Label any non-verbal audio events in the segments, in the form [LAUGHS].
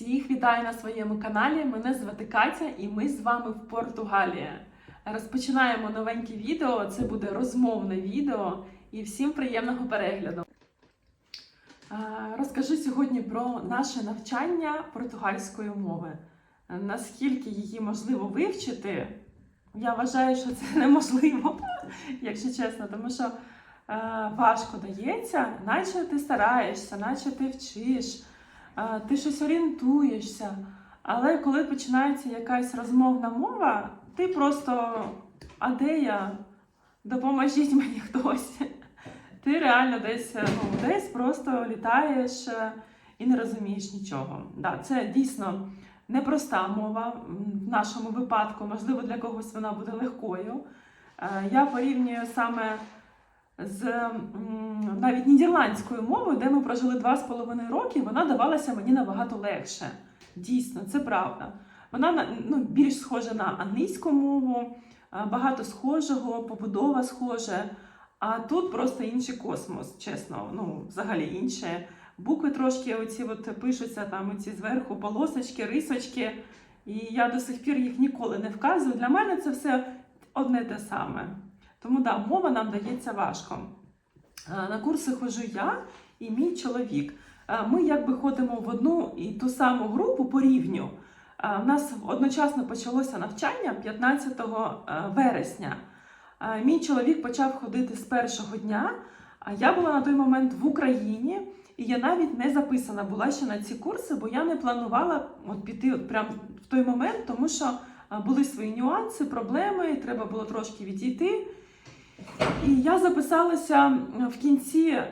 Всіх вітаю на своєму каналі. Мене звати Катя, і ми з вами в Португалії. Розпочинаємо новеньке відео. Це буде розмовне відео. І всім приємного перегляду. Розкажу сьогодні про наше навчання португальської мови. Наскільки її можливо вивчити, я вважаю, що це неможливо, [LAUGHS] якщо чесно, тому що е, важко дається, наче ти стараєшся, наче ти вчиш, ти щось орієнтуєшся. Але коли починається якась розмовна мова, ти просто а де я? Допоможіть мені хтось. [LAUGHS] Ти реально десь, е, ну, десь просто літаєш е, і не розумієш нічого. Да, це дійсно непроста мова в нашому випадку. Можливо, для когось вона буде легкою. Е, Я порівнюю саме з навіть нідерландською мовою, де ми прожили два з половиною роки, вона давалася мені набагато легше. Дійсно, це правда. Вона ну, більш схожа на англійську мову, багато схожого, побудова схожа. А тут просто інший космос, чесно. Ну, взагалі інше. Букви трошки оці от пишуться там оці зверху полосочки, рисочки. І я до сих пір їх ніколи не вказую. Для мене це все одне те саме. Тому да, мова нам дається важко. Е, На курси ходжу я і мій чоловік. Е, Ми якби ходимо в одну і ту саму групу по рівню. Е, У нас одночасно почалося навчання 15 е, вересня. Е, Мій чоловік почав ходити з першого дня, а я була на той момент в Україні, і я навіть не записана була ще на ці курси, бо я не планувала от піти от прямо в той момент, тому що е, були свої нюанси, проблеми, треба було трошки відійти. І я записалася в кінці е,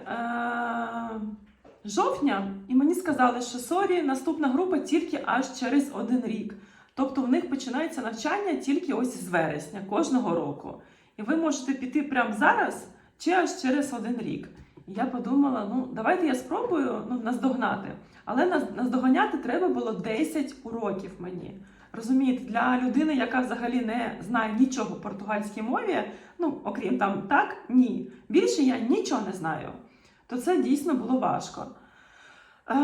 жовтня, і мені сказали, що сорі, наступна група тільки аж через один рік. Тобто в них починається навчання тільки ось з вересня кожного року. І ви можете піти прямо зараз чи аж через один рік. І я подумала: ну давайте я спробую ну, наздогнати. Але наздоганяти треба було 10 уроків мені. Розумієте, для людини, яка взагалі не знає нічого в португальській мові, ну окрім там так, ні. Більше я нічого не знаю. То це дійсно було важко. Е,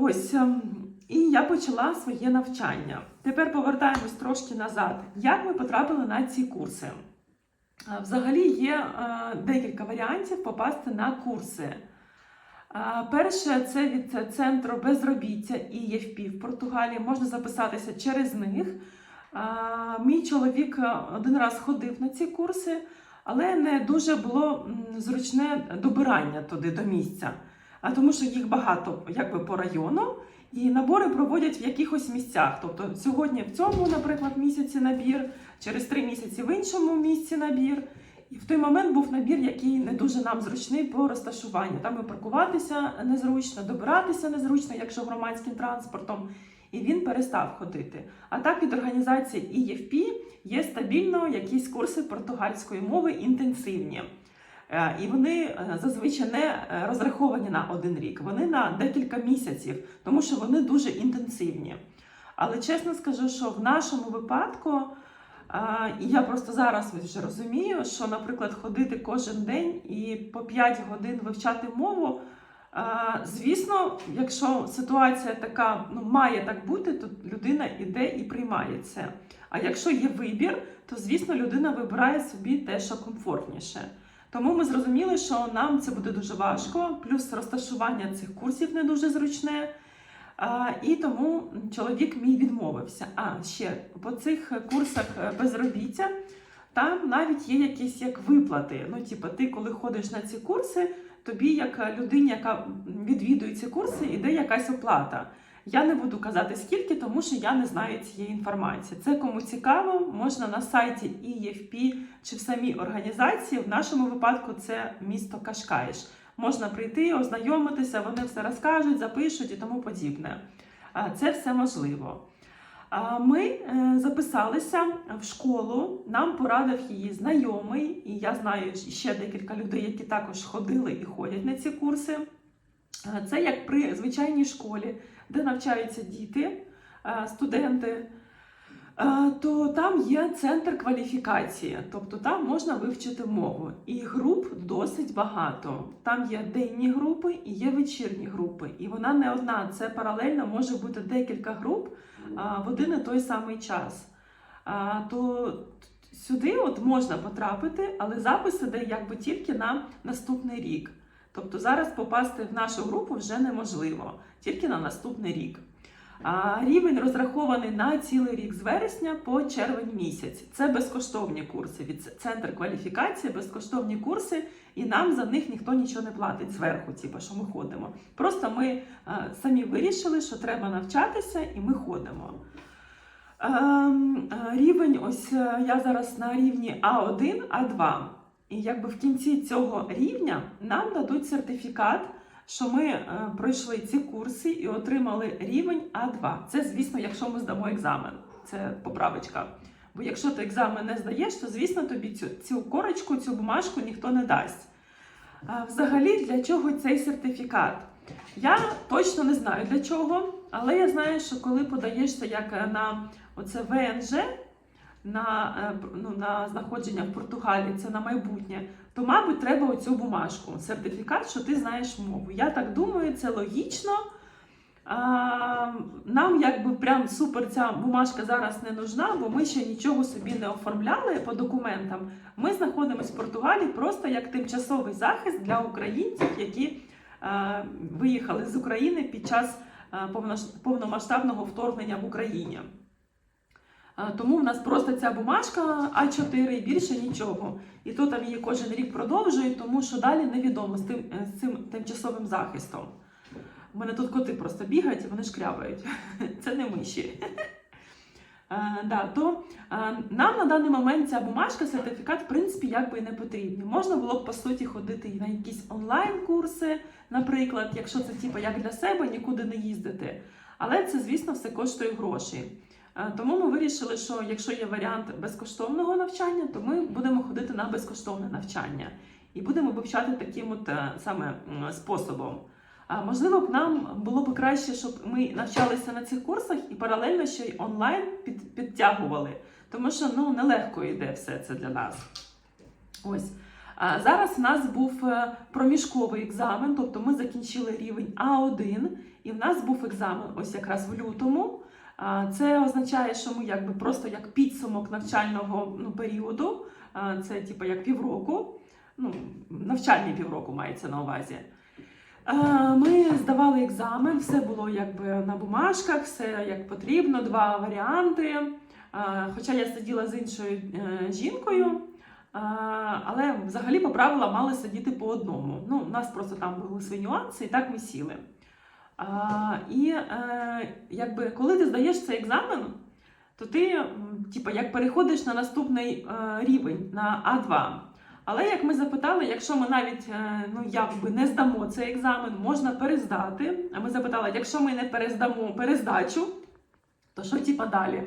ось. ем, І я почала своє навчання. Тепер повертаємось трошки назад. Як ми потрапили на ці курси? Е, Взагалі є е, декілька варіантів попасти на курси. Перше, це від центру безробіття і ЄФП в Португалії. Можна записатися через них. Мій чоловік е, один раз ходив на ці курси, але не дуже було зручне добирання туди до місця. А тому що їх багато якби по району, і набори проводять в якихось місцях. Тобто сьогодні в цьому, наприклад, місяці набір, через три місяці в іншому місці набір. І в той момент був набір, який не дуже нам зручний по розташуванню. Там і паркуватися незручно, добиратися незручно, якщо громадським транспортом. І він перестав ходити. А так від організації EFP є стабільно якісь курси португальської мови інтенсивні. Е, І вони е, зазвичай не е, розраховані на один рік, вони на декілька місяців, тому що вони дуже інтенсивні. Але чесно скажу, що в нашому випадку, і я просто зараз вже розумію, що, наприклад, ходити кожен день і по 5 годин вивчати мову. Звісно, якщо ситуація така ну, має так бути, то людина іде і приймає це. А якщо є вибір, то звісно людина вибирає собі те, що комфортніше. Тому ми зрозуміли, що нам це буде дуже важко, плюс розташування цих курсів не дуже зручне. І тому чоловік мій відмовився. А ще по цих курсах е, безробіття там навіть є якісь як виплати. Ну, типу, ти, коли ходиш на ці курси, тобі, як людині, яка відвідує ці курси, іде якась оплата. Я не буду казати скільки, тому що я не знаю цієї інформації. Це кому цікаво, можна на сайті EFP чи в самій організації. В нашому випадку це місто Кашкаїш. Можна прийти, ознайомитися, вони все розкажуть, запишуть і тому подібне. Це все можливо. Ми е, записалися в школу, нам порадив її знайомий, і я знаю ще декілька людей, які також ходили і ходять на ці курси. Це як при звичайній школі, де навчаються діти, студенти. То там є центр кваліфікації, тобто там можна вивчити мову. І груп досить багато. Там є денні групи і є вечірні групи. І вона не одна. Це паралельно може бути декілька груп в один і той самий час. То сюди от можна потрапити, але запис іде якби тільки на наступний рік. Тобто зараз попасти в нашу групу вже неможливо, тільки на наступний рік. Рівень розрахований на цілий рік з вересня по червень місяць. Це безкоштовні курси від центр кваліфікації, безкоштовні курси, і нам за них ніхто нічого не платить зверху, типу, що ми ходимо. Просто ми е, самі вирішили, що треба навчатися, і ми ходимо. Ем, е, Рівень, ось е, я зараз на рівні А1, А2. І якби в кінці цього рівня нам дадуть сертифікат, що ми е, пройшли ці курси і отримали рівень А2. Це, звісно, якщо ми здамо екзамен. Це поправочка. Бо якщо ти екзамен не здаєш, то звісно тобі цю, цю корочку, цю бумажку ніхто не дасть. Взагалі, для чого цей сертифікат? Я точно не знаю для чого, але я знаю, що коли подаєшся як е, на оце ВНЖ, на, е, ну, на знаходження в Португалії, це на майбутнє, то, мабуть, треба оцю бумажку, сертифікат, що ти знаєш мову. Я так думаю, це логічно. А, нам якби прям супер ця бумажка зараз не нужна, бо ми ще нічого собі не оформляли по документам. Ми знаходимося в Португалії просто як тимчасовий захист для українців, які е, виїхали з України під час повномасштабного вторгнення в Україні. Е, Тому в нас просто ця бумажка А4 і більше нічого. І то там її кожен рік продовжують, тому що далі невідомо з тим е, з цим тимчасовим захистом. У мене тут коти просто бігають і вони шкрябають. [LAUGHS] Це не миші. [LAUGHS] Е, да, то нам на даний момент ця бумажка, сертифікат, в принципі, якби і не потрібні. Можна було б по суті ходити і на якісь онлайн-курси, наприклад, якщо це типу, як для себе, нікуди не їздити. Але це, звісно, все коштує грошей. Е, Тому ми вирішили, що якщо є варіант безкоштовного навчання, то ми будемо ходити на безкоштовне навчання і будемо вивчати таким от е, саме способом. Можливо, б нам було б краще, щоб ми навчалися на цих курсах і паралельно ще й онлайн під, підтягували, тому що ну нелегко йде все це для нас. Ось. А зараз в нас був е, проміжковий екзамен, тобто ми закінчили рівень А1, і в нас був екзамен ось якраз в лютому. Це означає, що ми якби просто як підсумок навчального ну, періоду, це типу як півроку, ну, навчальний півроку мається на увазі. Ми здавали екзамен, все було якби на бумажках, все як потрібно, два варіанти. Хоча я сиділа з іншою е, жінкою, але взагалі по правилам мали сидіти по одному. Ну, у нас просто там були свої нюанси, і так ми сіли. А, і е, якби коли ти здаєш цей екзамен, то ти типу, як переходиш на наступний е, рівень на А2. Але як ми запитали, якщо ми навіть е, ну якби не здамо цей екзамен, можна перездати. А ми запитали, якщо ми не перездамо перездачу, то що типа далі?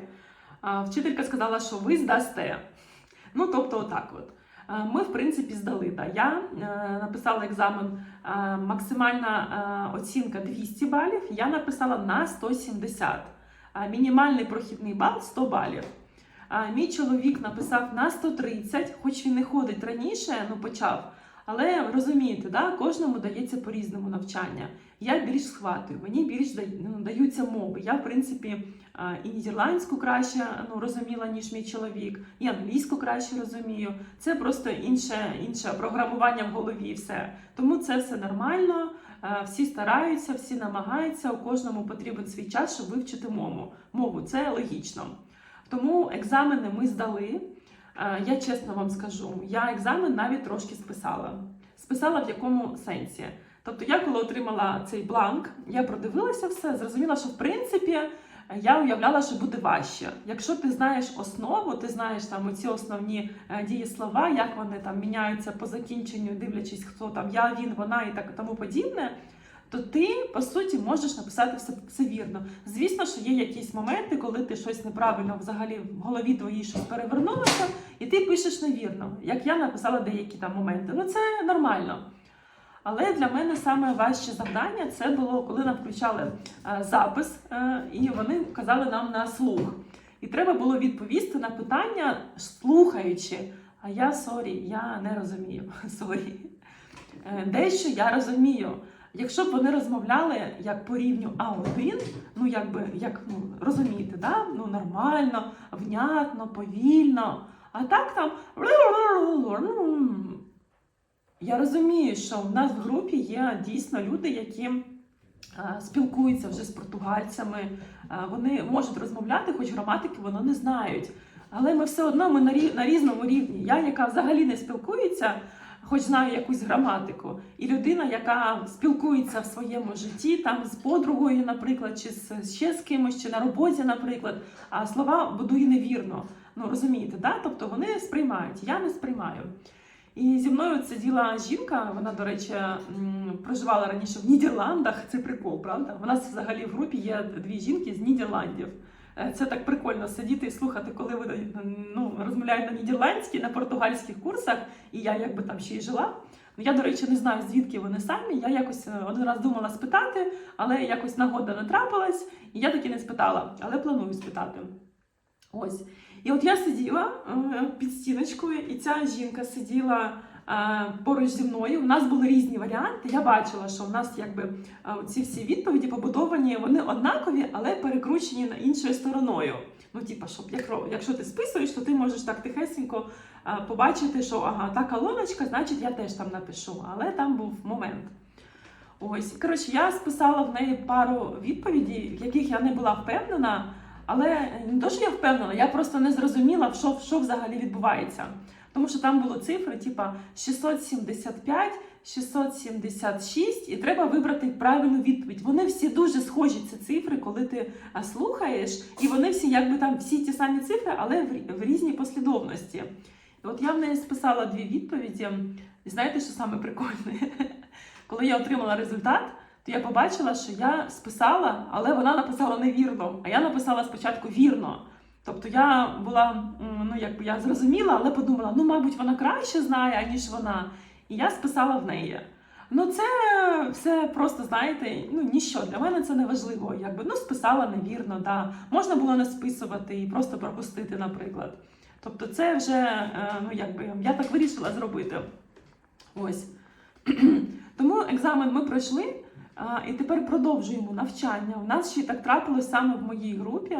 А, вчителька сказала, що ви здасте. Ну, тобто, отак от. Е, Ми, в принципі, здали. Да. Я е, написала екзамен, е, максимальна оцінка 200 балів, я написала на 170. А мінімальний прохідний бал 100 балів. Мій чоловік написав на 130, хоч він не ходить раніше, ну почав. Але розумієте, да, кожному дається по-різному навчання. Я більш схватую, мені більш ну, даються мови. Я, в принципі, і нідерландську краще ну, розуміла, ніж мій чоловік, і англійську краще розумію. Це просто інше, інше програмування в голові. і Все. Тому це все нормально. Всі стараються, всі намагаються. У кожному потрібен свій час, щоб вивчити мову. Мову це логічно. Тому екзамени ми здали. Е, Я чесно вам скажу, я екзамен навіть трошки списала. Списала в якому сенсі? Тобто, я коли отримала цей бланк, я продивилася все, зрозуміла, що в принципі я уявляла, що буде важче. Якщо ти знаєш основу, ти знаєш там оці основні е, дієслова, як вони там міняються по закінченню, дивлячись, хто там я, він, вона і так тому подібне. То ти по суті можеш написати все, все вірно. Звісно, що є якісь моменти, коли ти щось неправильно взагалі в голові твоїй щось перевернулося, і ти пишеш невірно, як я написала деякі там моменти. Ну це нормально. Але для мене саме важче завдання це було, коли нам включали е, запис, е, і вони казали нам на слух. І треба було відповісти на питання, слухаючи. А я сорі, я не розумію. [LAUGHS] Сорі. Е, Дещо я розумію. Якщо б вони розмовляли як по рівню А1, ну якби як ну розумієте, да? ну нормально, внятно, повільно. А так там я розумію, що в нас в групі є дійсно люди, які спілкуються вже з португальцями. Вони можуть розмовляти, хоч граматики вони не знають. Але ми все одно ми на різному рівні. Я, яка взагалі не спілкується, хоч знаю якусь граматику, і людина, яка спілкується в своєму житті, там з подругою, наприклад, чи з, ще з кимось, чи на роботі, наприклад, а слова будує невірно. Ну розумієте, да? тобто вони сприймають, я не сприймаю. І зі мною сиділа жінка, вона, до речі, проживала раніше в Нідерландах. Це прикол, правда? У нас взагалі в групі є дві жінки з Нідерландів. Е, Це так прикольно сидіти і слухати, коли ви ну, розмовляють на нідерландській, на португальських курсах, і я якби там ще й жила. Ну, Я, до речі, не знаю, звідки вони самі. Я якось е, один раз думала спитати, але якось нагода не трапилась, і я таки не спитала, але планую спитати. Ось. І от я сиділа е, під стіночкою, і ця жінка сиділа поруч зі мною. У нас були різні варіанти. Я бачила, що в нас якби е, ці всі відповіді побудовані, вони однакові, але перекручені на іншою стороною. Ну, типа, щоб якщо, якщо ти списуєш, то ти можеш так тихесенько е, побачити, що ага, та колоночка, значить я теж там напишу. Але там був момент. Ось, коротше, я списала в неї пару відповідей, в яких я не була впевнена. Але не то, що я впевнена, я просто не зрозуміла, що, що взагалі відбувається. Тому що там були цифри, типа 675, 676, і треба вибрати правильну відповідь. Вони всі дуже схожі, ці цифри, коли ти слухаєш, і вони всі, якби там всі ті самі цифри, але в, рі- в різній послідовності. І от я в неї списала дві відповіді. І знаєте, що саме прикольне? [LAUGHS] Коли я отримала результат, то я побачила, що я списала, але вона написала невірно. А я написала спочатку вірно. Тобто я була, ну якби я зрозуміла, але подумала, ну, мабуть, вона краще знає, аніж вона. І я списала в неї. Ну, це все просто, знаєте, ну ніщо. Для мене це не важливо. Якби ну списала невірно, да. Можна було не списувати і просто пропустити, наприклад. Тобто, це вже е, ну якби я так вирішила зробити. Ось. [CLEARS THROAT] Тому екзамен ми пройшли. І тепер продовжуємо навчання. У нас ще так трапилось саме в моїй групі,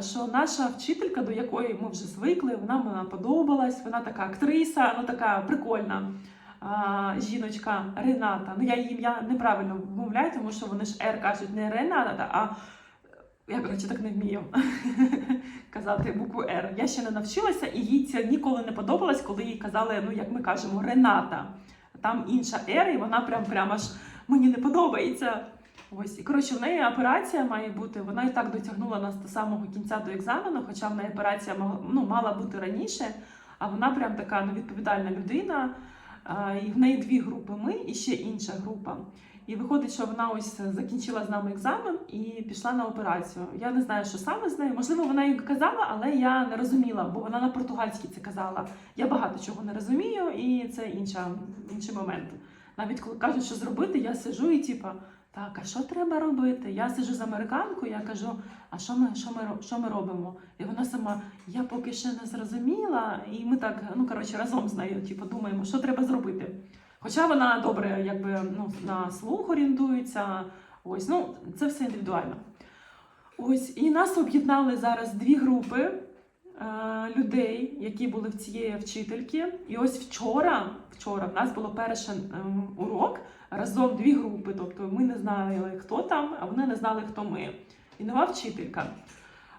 що наша вчителька, до якої ми вже звикли, вона мені подобалась, вона така актриса, ну така прикольна а, жіночка Рената. Ну я її ім'я неправильно вимовляю, тому що вони ж Р кажуть не Рената, а я коротше так не вмію [LAUGHS] казати букву Р. Я ще не навчилася, і їй це ніколи не подобалось, коли їй казали, ну як ми кажемо, Рената. Там інша Р, і вона прям прям аж мені не подобається. Ось, і коротше, в неї операція має бути. Вона і так дотягнула нас до самого кінця до екзамену, хоча в неї операція ну, мала бути раніше, а вона прям така ну, відповідальна людина. І в неї дві групи ми і ще інша група. І виходить, що вона ось закінчила з нами екзамен і пішла на операцію. Я не знаю, що саме з нею. Можливо, вона їй казала, але я не розуміла, бо вона на португальській це казала. Я багато чого не розумію, і це інша, інший момент. Навіть коли кажуть, що зробити, я сижу і типа, так, а що треба робити? Я сижу з американкою, я кажу, а що ми, що ми, що ми робимо? І вона сама, я поки ще не зрозуміла, і ми так, ну коротше, разом з нею, типу, думаємо, що треба зробити. Хоча вона добре, якби ну, на слух орієнтується, ось, ну, це все індивідуально. Ось, і нас об'єднали зараз дві групи е, людей, які були в цієї вчительки. І ось вчора, вчора в нас було перший ем, урок разом дві групи. Тобто ми не знали, хто там, а вони не знали, хто ми. І нова вчителька.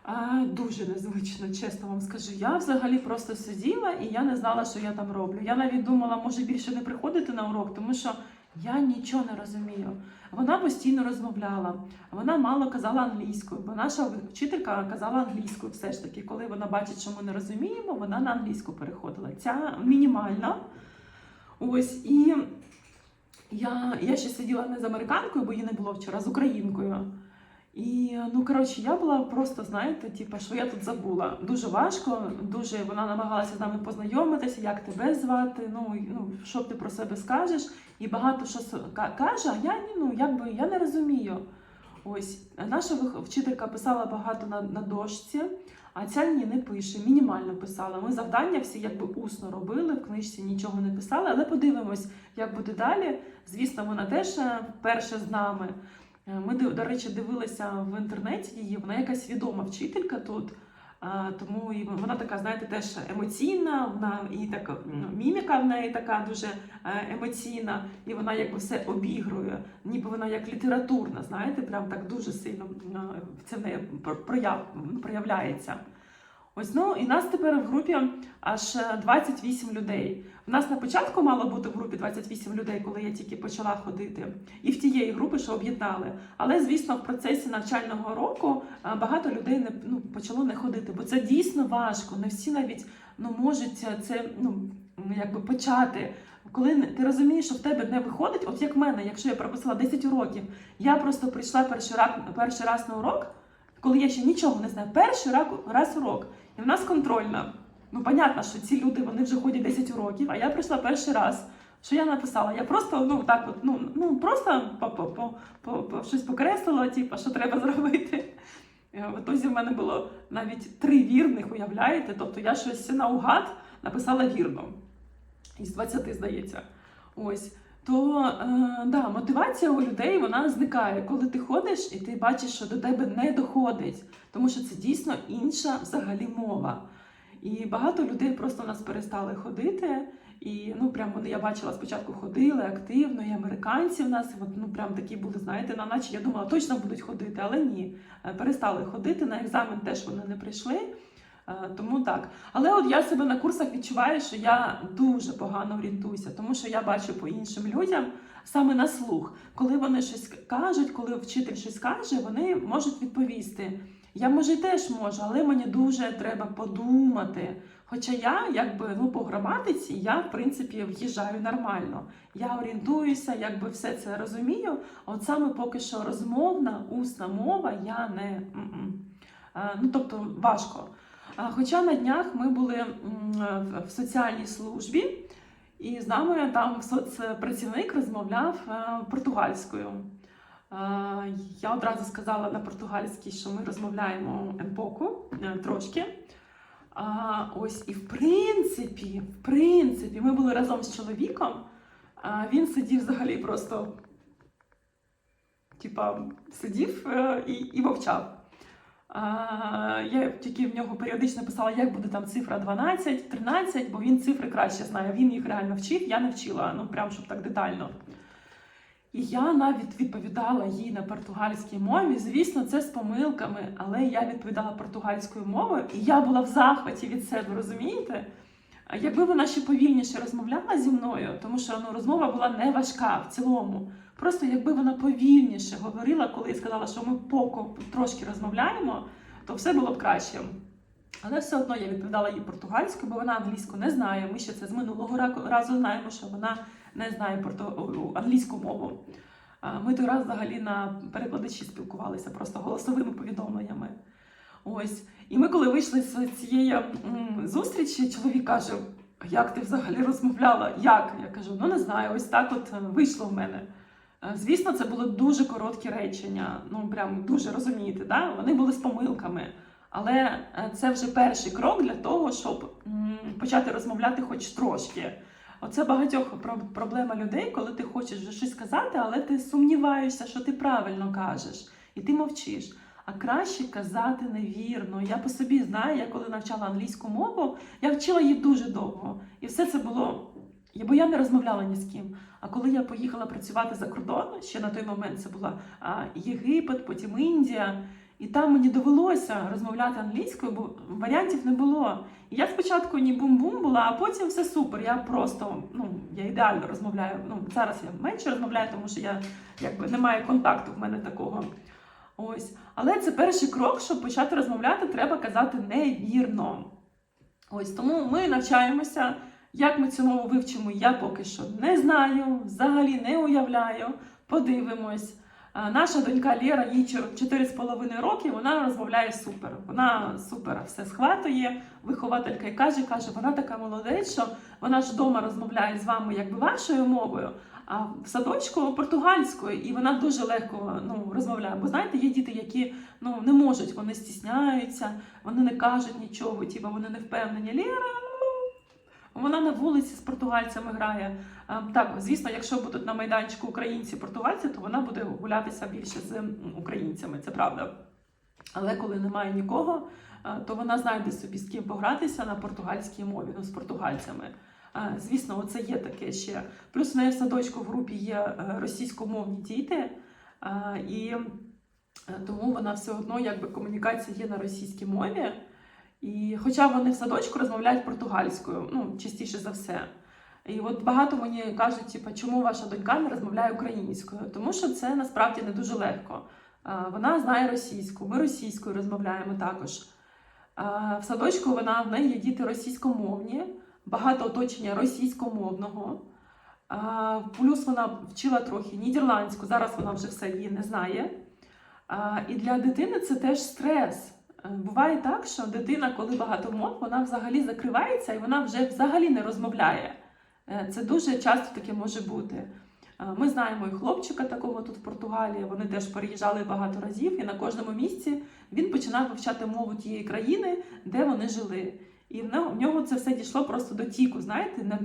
А, дуже незвично, чесно вам скажу. Я взагалі просто сиділа і я не знала, що я там роблю. Я навіть думала, може більше не приходити на урок, тому що я нічого не розумію. Вона постійно розмовляла, вона мало казала англійською, бо наша вчителька казала англійською все ж таки. Коли вона бачить, що ми не розуміємо, вона на англійську переходила. Ця мінімальна. Ось і я, я ще сиділа не з американкою, бо її не було вчора, з українкою. І ну коротше, я була просто, знаєте, типу, що я тут забула. Дуже важко, дуже вона намагалася з нами познайомитися, як тебе звати, ну, ну що ти про себе скажеш, і багато що каже, а я ну якби я не розумію. Ось наша вчителька писала багато на, на дошці, а ця ні не пише, мінімально писала. Ми завдання всі якби усно робили, в книжці нічого не писали, але подивимось, як буде далі. Звісно, вона теж перша вперше з нами. Е, Ми, до речі, дивилися в інтернеті її. Вона якась відома вчителька тут. Тому і вона така, знаєте, теж емоційна, вона і така міміка в неї така дуже е, емоційна, і вона якби все обігрує, ніби вона як літературна, знаєте, прям так дуже сильно е, це в неї про- прояв, проявляється. Ось ну і нас тепер в групі аж е, 28 людей. В нас на початку мало бути в групі 28 людей, коли я тільки почала ходити, і в тієї групи, що об'єднали. Але звісно, в процесі навчального року багато людей не ну, почало не ходити, бо це дійсно важко. Не всі навіть ну можуть це ну якби почати. Коли ти розумієш, що в тебе не виходить, от як в мене, якщо я прописала 10 уроків, я просто прийшла перший раз, перший раз на урок, коли я ще нічого не знаю. Перший раз урок, і в нас контрольна. Ну, понятно, що ці люди вони вже ходять 10 уроків, а я прийшла перший раз. Що я написала? Я просто ну так, от ну ну просто по, щось покреслила, типу, що треба [LAUGHS] зробити. В ітозі в мене було навіть три вірних, уявляєте? Тобто я щось наугад написала вірно. Із 20, здається. Ось. То е, да, мотивація у людей вона зникає, коли ти ходиш і ти бачиш, що до тебе не доходить, тому що це дійсно інша взагалі мова. І багато людей просто у нас перестали ходити. І ну прям вони я бачила спочатку ходили активно, і американці в нас от, ну прям такі були, знаєте, на наче я думала, точно будуть ходити, але ні, Е, перестали ходити. На екзамен теж вони не прийшли. Е, Тому так. Але от я себе на курсах відчуваю, що я дуже погано орієнтуюся, тому що я бачу по іншим людям саме на слух. Коли вони щось кажуть, коли вчитель щось каже, вони можуть відповісти. Я може теж можу, але мені дуже треба подумати. Хоча я, якби ну по граматиці, я в принципі в'їжджаю нормально. Я орієнтуюся, якби все це розумію. От саме поки що розмовна, усна мова, я не. Е, ну тобто важко. Хоча на днях ми були в- в соціальній службі, і з нами там соцпрацівник розмовляв е, португальською. Е, Я одразу сказала на португальській, що ми розмовляємо емпоку е, трошки. А, ось і в принципі, в принципі, ми були разом з чоловіком. А він сидів взагалі просто, типа, сидів е, і, і мовчав. Я тільки в нього періодично писала, як буде там цифра 12, 13, бо він цифри краще знає. Він їх реально вчив, я не вчила, ну прям щоб так детально. І я навіть відповідала їй на португальській мові. Звісно, це з помилками, але я відповідала португальською мовою, і я була в захваті від себе, розумієте? Якби вона ще повільніше розмовляла зі мною, тому що ну, розмова була не важка в цілому. Просто якби вона повільніше говорила, коли сказала, що ми поко трошки розмовляємо, то все було б краще. Але все одно я відповідала їй португальською, бо вона англійську не знає. Ми ще це з минулого разу знаємо, що вона не знає порто... о, англійську мову. Ми той раз взагалі на перекладачі спілкувалися просто голосовими повідомленнями. Ось. І ми, коли вийшли з цієї зустрічі, чоловік каже: як ти взагалі розмовляла? Як? Я кажу, ну не знаю, ось так от е, вийшло в мене. Е, Звісно, це були дуже короткі речення, ну прям дуже розумієте, да? вони були з помилками. Але е, це вже перший крок для того, щоб почати розмовляти хоч трошки. Оце багатьох про- проблема людей, коли ти хочеш вже щось сказати, але ти сумніваєшся, що ти правильно кажеш, і ти мовчиш. А краще казати невірно. Я по собі знаю, я коли навчала англійську мову, я вчила її дуже довго. І все це було. І- Бо я не розмовляла ні з ким. А коли я поїхала працювати за кордон, ще на той момент це була Єгипет, потім Індія. І там мені довелося розмовляти англійською, бо варіантів не було. І я спочатку ні бум-бум була, а потім все супер. Я просто ну я ідеально розмовляю. Ну зараз я менше розмовляю, тому що я якби немає контакту в мене такого. Ось, але це перший крок, щоб почати розмовляти, треба казати невірно. Ось тому ми навчаємося. Як ми цю мову вивчимо, я поки що не знаю, взагалі не уявляю. Подивимось. Наша донька Лєра, їй 4,5 роки, вона розмовляє супер. Вона супер все схватує. Вихователька і каже, каже, вона така молодець, що вона ж вдома розмовляє з вами якби вашою мовою, А в садочку португальською, і вона дуже легко ну, розмовляє. Бо знаєте, є діти, які ну, не можуть, вони стісняються, вони не кажуть нічого, типу вони не впевнені. Лєра, вона на вулиці з португальцями грає. Так, звісно, якщо будуть на майданчику українці португальці, то вона буде гулятися більше з українцями, це правда. Але коли немає нікого, то вона знайде собі з ким погратися на португальській мові, ну з португальцями. Звісно, оце є таке ще. Плюс в неї в садочку в групі є е, російськомовні діти, і е, тому вона все одно якби комунікація є на російській мові. І хоча вони в садочку розмовляють португальською, ну частіше за все. І от багато мені кажуть, типу, чому ваша донька не розмовляє українською? Тому що це насправді не дуже легко. Вона знає російську, ми російською розмовляємо також. В садочку вона в неї є діти російськомовні, багато оточення російськомовного. Плюс вона вчила трохи нідерландську, зараз вона вже все її не знає. І для дитини це теж стрес. Е, Буває так, що дитина, коли багато мов, вона взагалі закривається і вона вже взагалі не розмовляє. Е, Це дуже часто таке може бути. Е, Ми знаємо і хлопчика такого тут в Португалії. Вони теж переїжджали багато разів, і на кожному місці він починав вивчати мову тієї країни, де вони жили. І в нього- це все дійшло просто до тіку. Знаєте,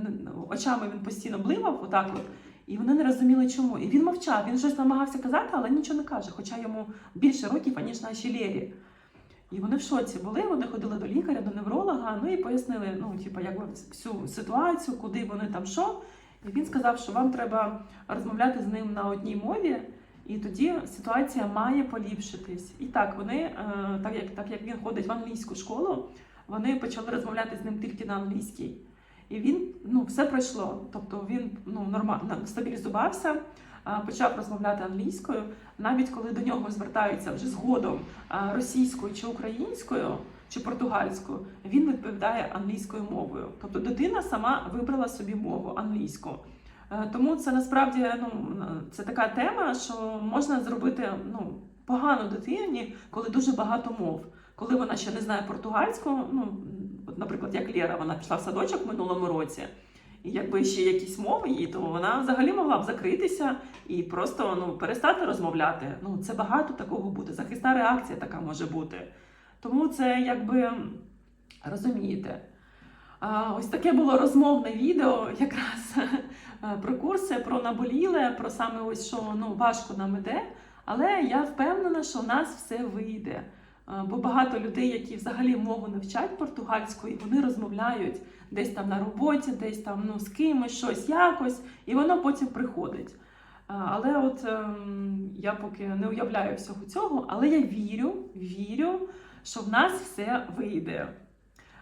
очами він постійно бливав, отак от. І вони не розуміли, чому. І він мовчав. Він щось намагався казати, але нічого не каже, хоча йому більше років, аніж нашій Лєрі. І вони в шоці були, вони ходили до лікаря, до невролога, ну і пояснили, ну, типу, якби всю ситуацію, куди вони там що. І він сказав, що вам треба розмовляти з ним на одній мові, і тоді ситуація має поліпшитись. І так, вони, е, так як, так як він ходить в англійську школу, вони почали розмовляти з ним тільки на англійській. І він ну, все пройшло. Тобто він ну, нормально стабілізувався, почав розмовляти англійською. Навіть коли до нього звертаються вже згодом російською чи українською чи португальською, він відповідає англійською мовою. Тобто дитина сама вибрала собі мову англійську. Е, Тому це насправді ну, це така тема, що можна зробити ну, погано дитині, коли дуже багато мов. Коли вона ще не знає португальську, ну, наприклад, як Лєра, вона пішла в садочок в минулому році, якби ще якісь мови її, то вона взагалі могла б закритися і просто ну, перестати розмовляти. Ну, це багато такого буде. Захисна реакція така може бути. Тому це якби розумієте. Ось таке було розмовне відео, якраз [LAUGHS] е, про курси, про наболіле, про саме ось що ну, важко нам іде. Але я впевнена, що в нас все вийде. Е, Бо багато людей, які взагалі мову не вчать португальською, вони розмовляють десь там на роботі, десь там ну, з кимось, щось якось, і воно потім приходить. Е, Але от ем, я поки не уявляю всього цього, але я вірю, вірю, що в нас все вийде.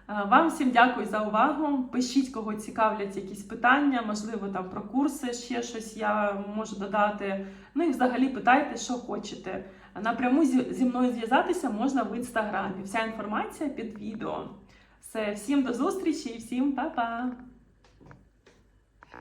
Е, Вам всім дякую за увагу. Пишіть, кого цікавлять якісь питання, можливо, там про курси ще щось я можу додати. Ну і взагалі питайте, що хочете. Напряму зі мною зв'язатися можна в інстаграмі. Вся інформація під відео. Все, всім до зустрічі і всім па-па!